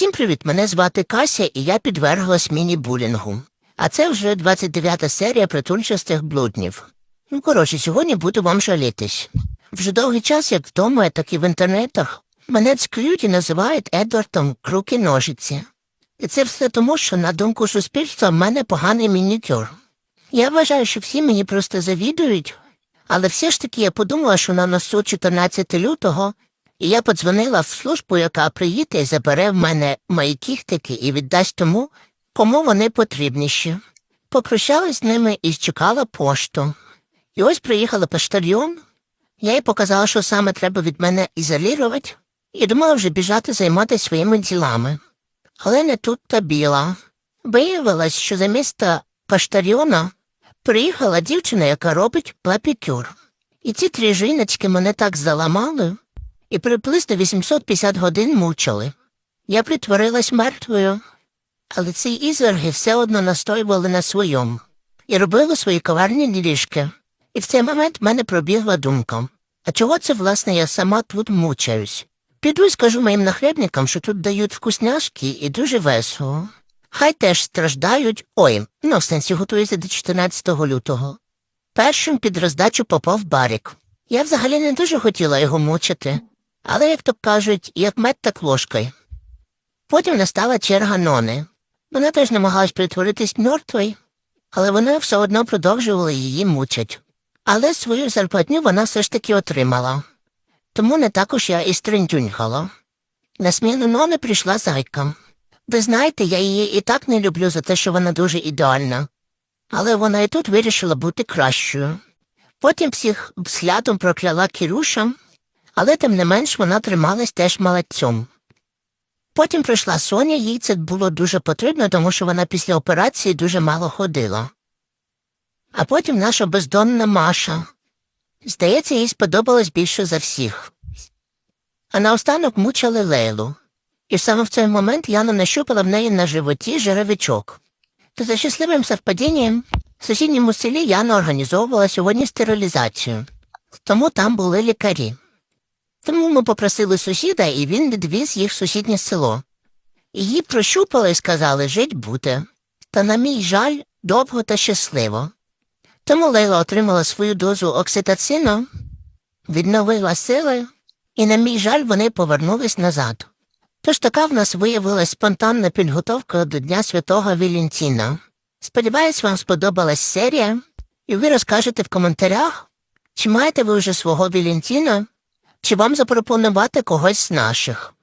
Усім привіт! Мене звати Кася, і я підверглась міні-булінгу. А це вже 29-та серія притульчастих блуднів. Ну, коротше, сьогодні буду вам жалітись. Вже довгий час, як вдома, так і в інтернетах, мене цькують і називають Едвардом Круки ножиці. І це все тому, що, на думку суспільства, в мене поганий мінікюр. Я вважаю, що всі мені просто завідують, але все ж таки я подумала, що на носу 14 лютого, і я подзвонила в службу, яка приїде і забере в мене мої кіхтики і віддасть тому, кому вони потрібніші. Попрощалась з ними і чекала пошту. І ось приїхала поштальйон. Я їй показала, що саме треба від мене ізолірувати, і думала вже біжати займатися своїми ділами. Але не тут та біла. Виявилось, що за міста поштальйона приїхала дівчина, яка робить плапікюр. І ці три жіночки мене так заламали і приблизно 850 годин мучили. Я притворилась мертвою, але ці ізверги все одно настоювали на своєму і робили свої коварні ліжки. І в цей момент мене пробігла думка. А чого це, власне, я сама тут мучаюсь? Піду і скажу моїм нахлебникам, що тут дають вкусняшки і дуже весело. Хай теж страждають, ой, ну, в сенсі готуються до 14 лютого. Першим під роздачу попав барік. Я взагалі не дуже хотіла його мучити, але, як то кажуть, як мед так ложкою. Потім настала черга Нони. Вона теж намагалась притворитись мертвою, але вони все одно продовжували її мучить. Але свою зарплатню вона все ж таки отримала. Тому не також я і стринтюнькала. На сміну Нони прийшла зайка. Ви знаєте, я її і так не люблю за те, що вона дуже ідеальна. Але вона і тут вирішила бути кращою. Потім всіх взглядом прокляла Кіруша, але тим не менш вона трималась теж молодцем. Потім прийшла Соня, їй це було дуже потрібно, тому що вона після операції дуже мало ходила. А потім наша бездонна Маша. Здається, їй сподобалось більше за всіх. А наостанок мучили Лейлу. І саме в цей момент Яна нащупала в неї на животі жеревичок. Та за щасливим совпадінням в сусідньому селі Яна організовувала сьогодні стерилізацію, тому там були лікарі. Тому ми попросили сусіда, і він відвіз їх в сусіднє село. Її прощупали і сказали жить буде. Та, на мій жаль, довго та щасливо. Тому Лейла отримала свою дозу окситоцину, відновила сили, і, на мій жаль, вони повернулись назад. Тож така в нас виявилась спонтанна підготовка до Дня Святого Валентіна. Сподіваюсь, вам сподобалась серія, і ви розкажете в коментарях, чи маєте ви вже свого Валентіна, чи вам запропонувати когось з наших.